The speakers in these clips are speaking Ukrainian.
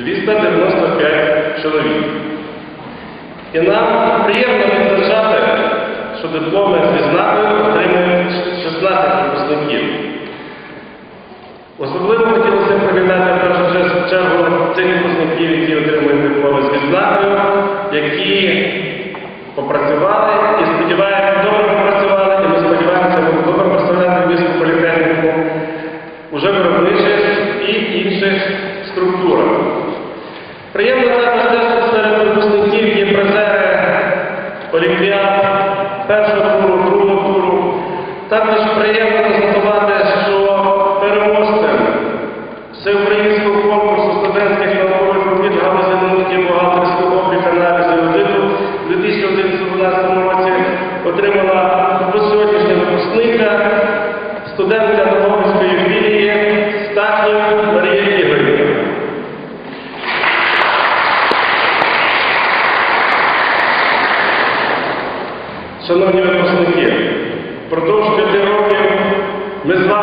295 чоловік. І нам приємно відзначати, що дипломи з відзнакою отримують 16 випускників. Особливо хотілося привітати в першу чергу цих випускників, які отримують дипломи з відзнакою, які попрацювали і сподіваються добре. Також приємно констатувати, що переможцем всеукраїнського конкурсу студентських наукових робіт галузі науки бухгалтерського обліку аналізу аудиту у 2019 році отримала до сьогоднішнього випускника студентка Дубовської філії Стахнів Марія Ігорівна. Шановні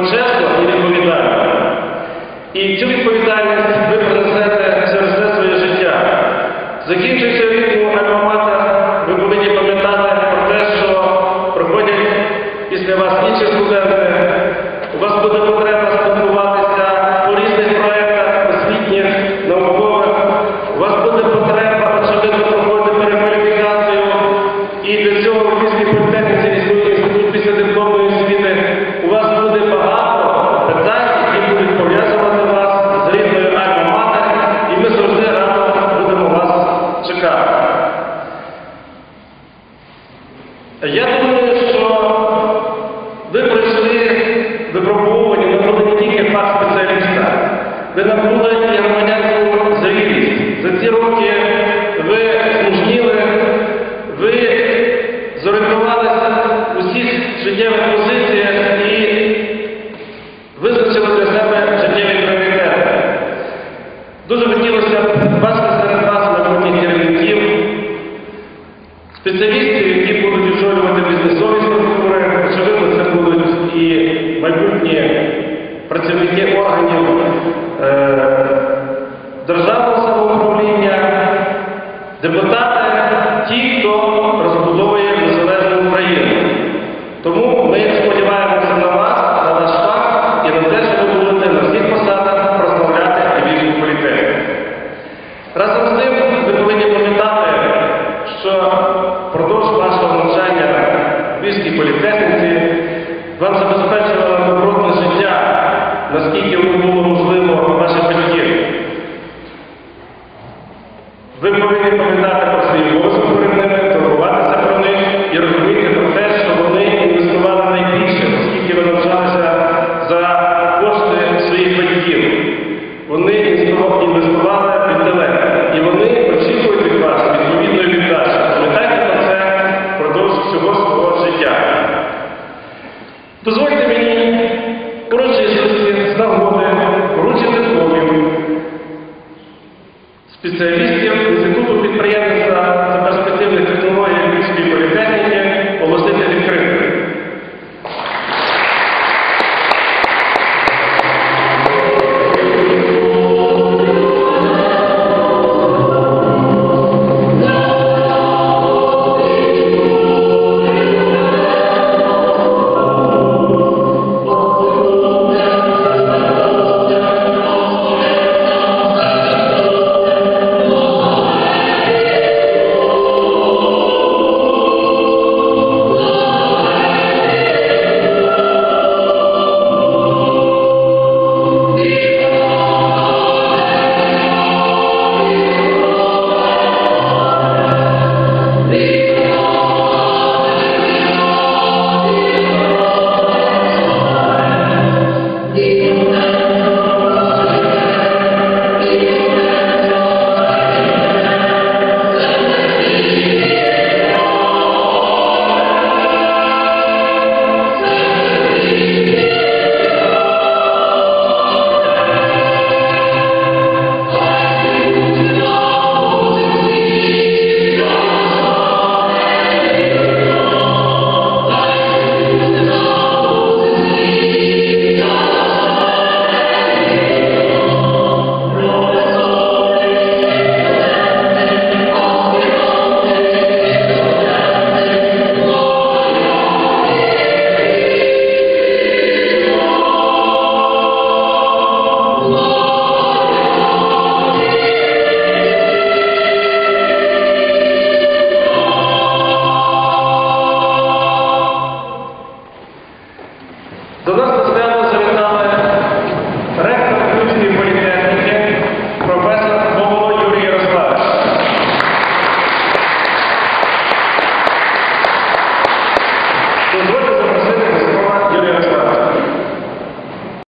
почесно і відповідально. І цю відповідальність ви принесете через все своє життя. Закінчується рік. два спеціаліста. Ви набули громадянську зрілість. За ці роки ви служніли, ви зорієнтувалися в усіх життєвих позиціях і визначили для себе життєві пріоритети. Дуже хотілося б бачити серед вас майбутніх керівників, спеціалістів, які будуть віджолювати бізнесовість. спеціалістів Інституту підприємництва.